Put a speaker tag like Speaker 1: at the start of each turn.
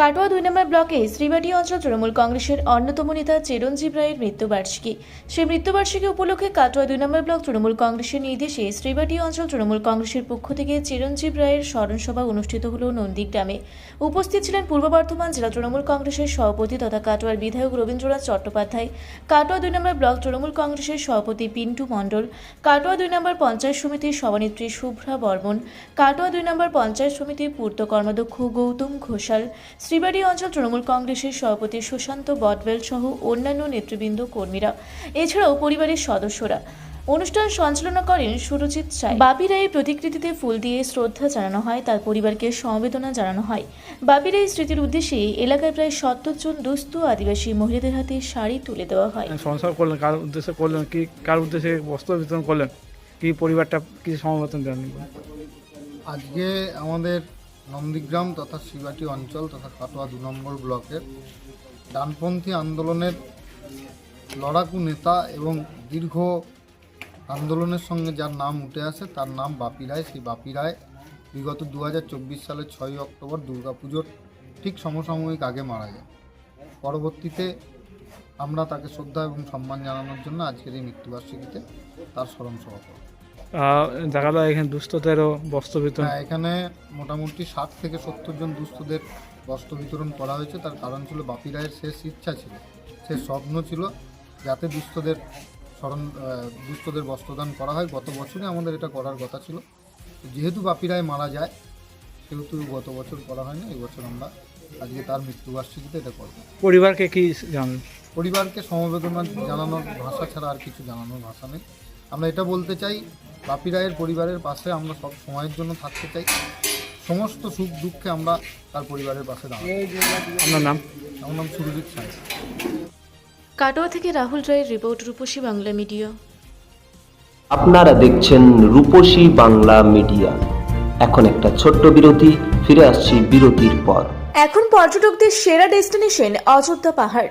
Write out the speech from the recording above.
Speaker 1: কাটোয়া দুই নম্বর ব্লকে শ্রীবাটি অঞ্চল তৃণমূল কংগ্রেসের অন্যতম নেতা চিরঞ্জীব রায়ের মৃত্যুবার্ষিকী। সেই মৃত্যুবার্ষিকী উপলক্ষে কাটোয়া দুই নম্বর ব্লক তৃণমূল কংগ্রেসের নির্দেশে শ্রীবাটি অঞ্চল তৃণমূল কংগ্রেসের পক্ষ থেকে চিরঞ্জীব রায়ের স্মরণসভা অনুষ্ঠিত হল নন্দীগ্রামে। উপস্থিত ছিলেন পূর্ব বর্ধমান জেলা তৃণমূল কংগ্রেসের সভাপতি তথা কাটোয়ার বিধায়ক রবীন্দ্রনাথ চট্টোপাধ্যায়, কাটোয়া দুই নম্বর ব্লক তৃণমূল কংগ্রেসের সভাপতি পিন্টু মণ্ডল, কাটোয়া দুই নম্বর পঞ্চায়েত সমিতির সভানেত্রী শুভ্রা বর্মন, কাটোয়া দুই নম্বর পঞ্চায়েত সমিতির পূর্ত কর্মাধ্যক্ষ গৌতম ঘোষাল শ্রীবাড়ি অঞ্চল তৃণমূল কংগ্রেসের সভাপতি সুশান্ত বটবেল সহ অন্যান্য নেতৃবৃন্দ কর্মীরা এছাড়াও পরিবারের সদস্যরা। অনুষ্ঠান সঞ্চালনা করেন সুরজিৎ সাই। বাপি রায়ের প্রতিকৃতিতে ফুল দিয়ে শ্রদ্ধা জানানো হয় তার পরিবারকে সমবেদনা জানানো হয়। বাপি রায়ের স্মৃতির উদ্দেশ্যে এলাকায় প্রায় সত্তর জন দুস্থ আদিবাসী মহিলাদের হাতে শাড়ি তুলে দেওয়া হয়।
Speaker 2: সংসার করলেন কার উদ্দেশ্যে করলেন কি কার উদ্দেশ্যে বস্ত্র বিতরণ করলেন কি পরিবারটা কি সমবেতন দেন
Speaker 3: আজকে আমাদের নন্দীগ্রাম তথা শিবাটি অঞ্চল তথা কাটোয়া দু নম্বর ব্লকের ডানপন্থী আন্দোলনের লড়াকু নেতা এবং দীর্ঘ আন্দোলনের সঙ্গে যার নাম উঠে আসে তার নাম বাপি রায়। সেই বাপি রায় বিগত দু হাজার চব্বিশ সালের ছয়ই অক্টোবর দুর্গাপুজোর ঠিক সমসাময়িক আগে মারা যায় পরবর্তীতে আমরা তাকে শ্রদ্ধা এবং সম্মান জানানোর জন্য আজকের এই মৃত্যুবার্ষিকীতে তার স্মরণ সভা
Speaker 2: দেখা যায় এখানে দুস্থদেরও বস্ত্র বিতরণ।
Speaker 3: হ্যাঁ এখানে মোটামুটি ষাট থেকে সত্তর জন দুস্থদের বস্ত্র বিতরণ করা হয়েছে। তার কারণ ছিল বাপি রায়ের শেষ ইচ্ছা ছিল শেষ স্বপ্ন ছিল যাতে দুস্থদের স্মরণ দুস্থদের বস্ত্রদান করা হয়। গত বছরে আমাদের এটা করার কথা ছিল। যেহেতু বাপি রায় মারা যায় সেহেতু গত বছর করা হয়নি এই বছর আমরা আজকে তার মৃত্যুবার্ষিকীতে এটা করব।
Speaker 2: পরিবারকে কি জানেন
Speaker 3: পরিবারকে সমবেদনা জানানোর ভাষা ছাড়া আর কিছু জানানোর ভাষা নেই। আমরা এটা বলতে চাই বাপি রায়ের পরিবারের পাশে আমরা সব সময়ের জন্য থাকতে চাই। সমস্ত সুখ দুঃখে আমরা তার পরিবারের পাশে দাঁড়াবো।
Speaker 2: আপনার নাম?
Speaker 3: আমার নাম সুরজিৎ সাঁই।
Speaker 1: কাটোয়া থেকে রাহুল রায়ের রিপোর্ট রূপসী বাংলা মিডিয়া।
Speaker 4: আপনারা দেখছেন রূপসী বাংলা মিডিয়া। এখন একটা ছোট্ট বিরতি ফিরে আসছি বিরতির পর।
Speaker 1: এখন পর্যটকদের সেরা ডেস্টিনেশন অযোধ্যা পাহাড়।